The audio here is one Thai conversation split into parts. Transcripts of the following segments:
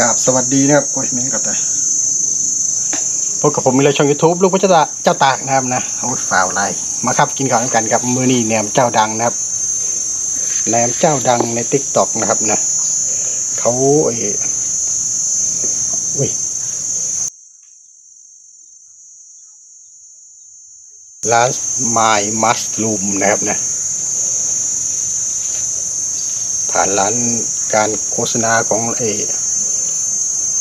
กราบสวัสดีนะครับโอ้ยแม่กับตายพบกับผมมีเลช่องยูทูบลูกพระเจ้าตาเจ้าตากนะครับนะโอ้ยฝ่าวไรมาครับกินข้าวกันกับมือนี่แหนมเจ้าดังนะครับแหนมเจ้าดังในติ๊กต็อกนะครับนะเขาเอ้ยอุ้ยร้านไมมัสลูมนะครับนะผ่านร้านการโฆษณาของเอ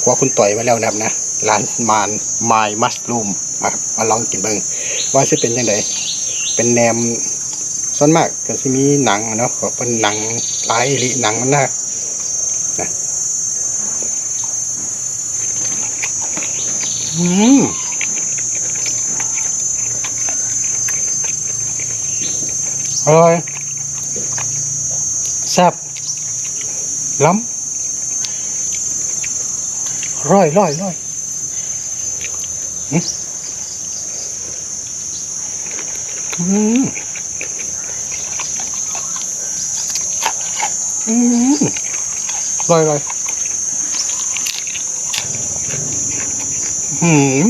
หัวคุณต่อยมาแล้วนะครับนะร้านมานไมมัสลูมมามาลองกินเบิ่งว่าจะเป็นยังไงเป็นแนมส่วนมากก็จะมีหนังเนาะก็เป็นหนังลายอีหลิหนังมันนะนะอืมอร่อยแซ่บล้ำ ร้อยร้อยร้อยอืมอืมอืมร้อยร้อยอืม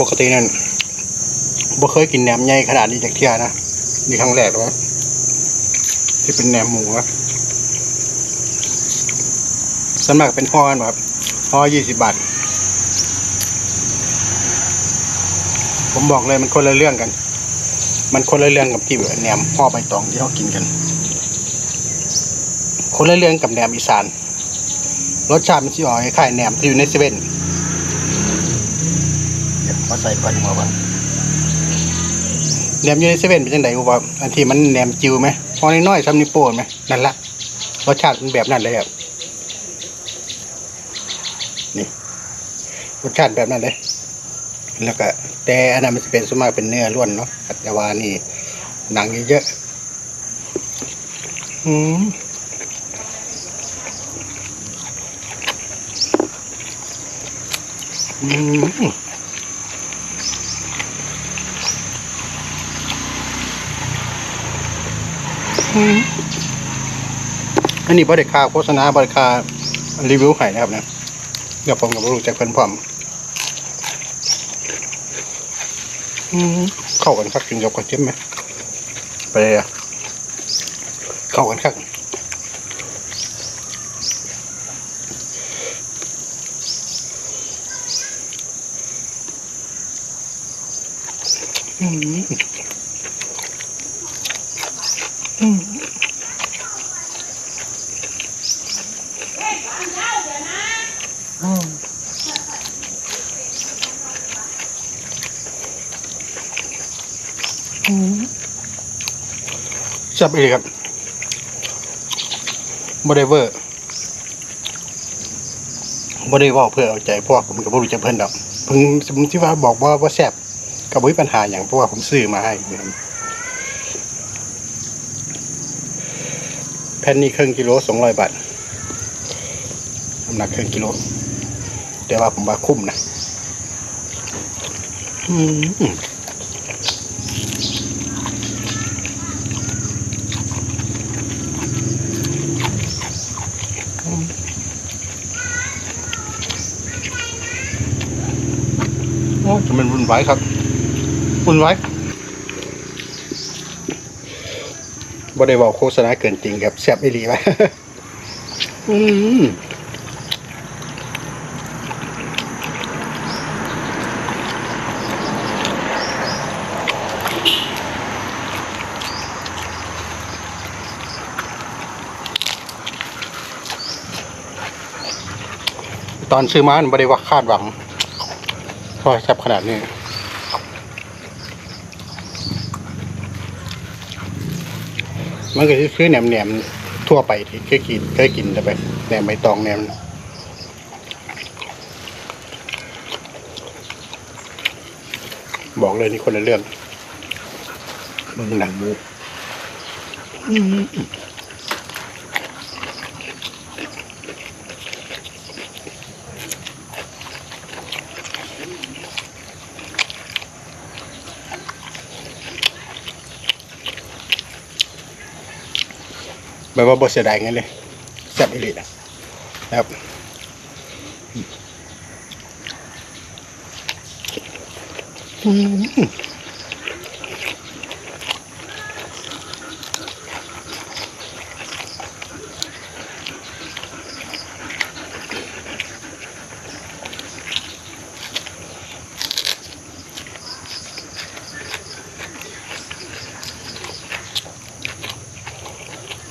ปกตินั่นบ่เคยกินแหนมใหญ่ขนาดนี้จากเที่ยนะนี่ครั้งแรกเลย ที่เป็นแหนมหมูอะส่วนมากเป็นห่อกันแบบห่อยี่สิบบาท ผมบอกเลยมันคนละเรื่องกัน มันคนละเรื่องกับที่แหนมห่อใบตองที่เขากินกัน คนละเรื่องกับแหนมอีสาน รสชาติมันสิออกคล้ายๆแหนมที่อยู่ในเซเว่นเดี๋ยวมาใส่ก่อนมาบ้างแหนมอยู่ในเซเว่นเป็นจังไดกูว่าอันที่มันแหนมจิวไหม พอน้อยๆซ้ำนิโป้ไหมนั่นละรสชาติมันแบบนั้นเลยครับนี่รสชาติแบบนั้นเลย แล้วก็ แต่อันนั้นมันจะเป็นสมากเป็นเนื้อล้วนเนาะแต่ว่านี่หนังเยอะๆอืมอืม อืมอันนี้บริค่าโฆษณาบริค่ารีวิวให้นะครับนะเดี๋ยวผมกับรู้จักเพิ่นพร้อมอืมเข้ากันคักกินกับกระเทียมไหมไปเลยอะเข้ากันคักอืมอืมอืมอืม จับอีกครับบไดเวอร์บไดเว่าเพื่อเอาใจเพราะวกผมกับผู้รู้จักเพิ่อนดอกเพิ่งสมมติว่าบอกว่าว่าแซบกับวิปัญหาอย่างเพราะว่าผมซื้อมาให้นะครับแผ่นนี้ครึ่งกิโลสองร้อยบาทน้ำหนักครึ่งกิโล แต่ว่าผมว่าคุ้มนะอืมโอ้จะมันวุ่นวายครับวุ่นวาย บ่ได้บอกโฆษณาเกินจริงครับแซ่บอีหลีไหมอืมตอนซื้อมาไม่ได้ว่าคาดหวังเพราแซ่บขนาดนี้ มันก็คือแหนมแหนมทั่วไปที่เคยกินเคยกินแต่แบบแหนมใบตองแหนมบอกเลยนี่คนละเรื่องมึงหนังมูอืม แบบว่าบเสียดายเงินเลยแซ่บอีหลีนะครับอืม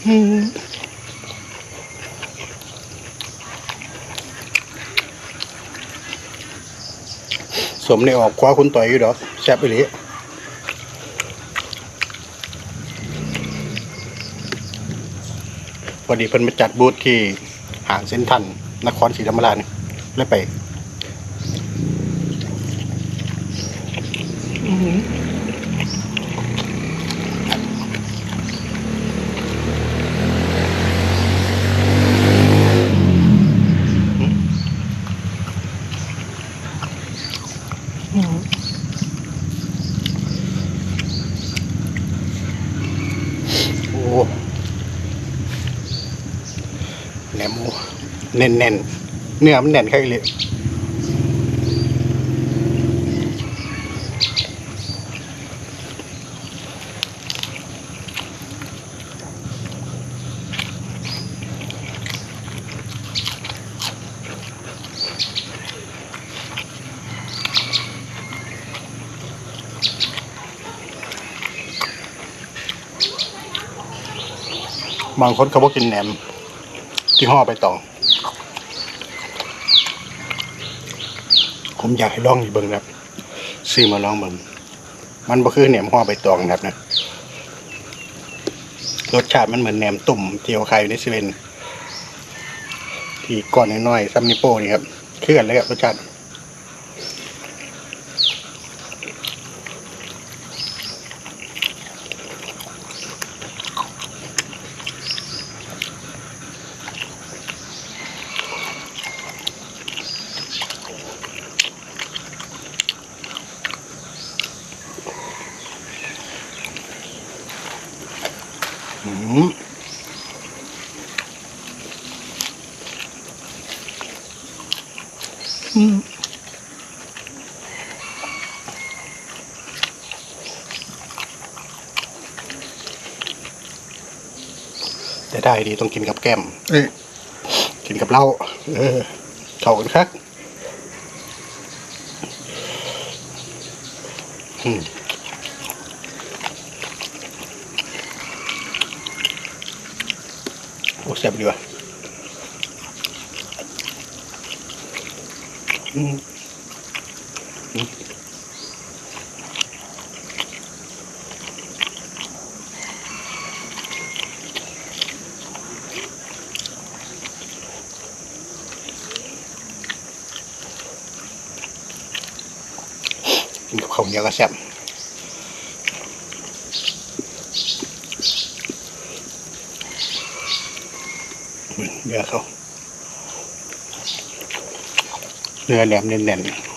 สมในออกคว้าคุณต่อยอยู่ดอกแซ่บอีหลีพอดีเพิ่นมาจัดบูธที่ห้างเซ็นทรัลนครศรีธรรมราชเลยไปโอ้แหนมหมู แน่นแน่นเนื้อมันแน่นแค่เลยบางคนเขาบอกกินแหนม ที่ห่อไปต่อ ผมอยากให้ลองอีกเบิ้งนะครับซื้อมาลองเบิ้งมันบ่คือแหนมห่อใบตองนะครับนะรสชาติมันเหมือนแหนมตุ่มเจียวไข่ในเซเว่นที่ก้อนน้อยๆซัมนิโป้นี่ครับคือกันเลยครับรสชาติ จะได้ดีต้องกินกับแก้มเอ้ยกินกับเหล้าเออเข้ากันครับอืมโอ้แซ่บดีว่ะอืมอืมกินกับ ของเหนียวก็แซ่บอืมเนื้อเขาเนื้อแหลมแน่นๆ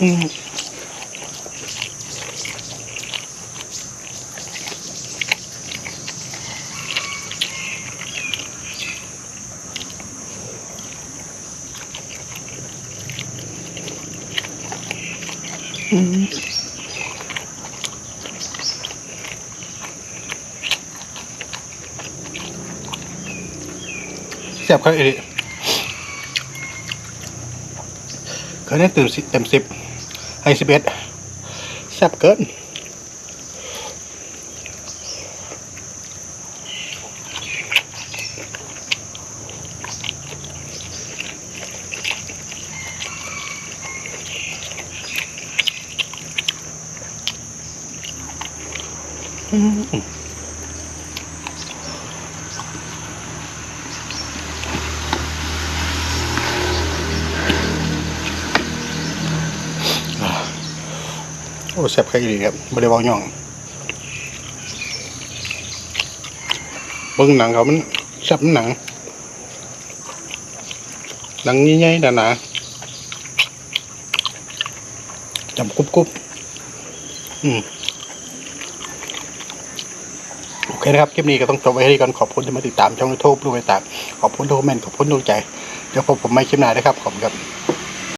อืม แซ่บครับเอริเคยได้ตื่นสิเต็มสิบให้สิบเอ็ดแซ่บเกิน โอ้แซ่บแค่ดีครับไม่ได้เบาหย่องเบิ่งหนังเขามันแซ่บหนัง หนังใหญ่ๆหนาๆจำกรุบๆอืม คนะครับคลิปนี้ก็ต้องจบไว้ที่ก่อนขอบคุณที่มาติดตามช่องยูทูบลูกไปตามขอบคุณทุกคอมเมนต์ขอบคุณทุกใจ เดี๋ยวพบผมไม่คลิปหน้านะครับขอบคุณครับ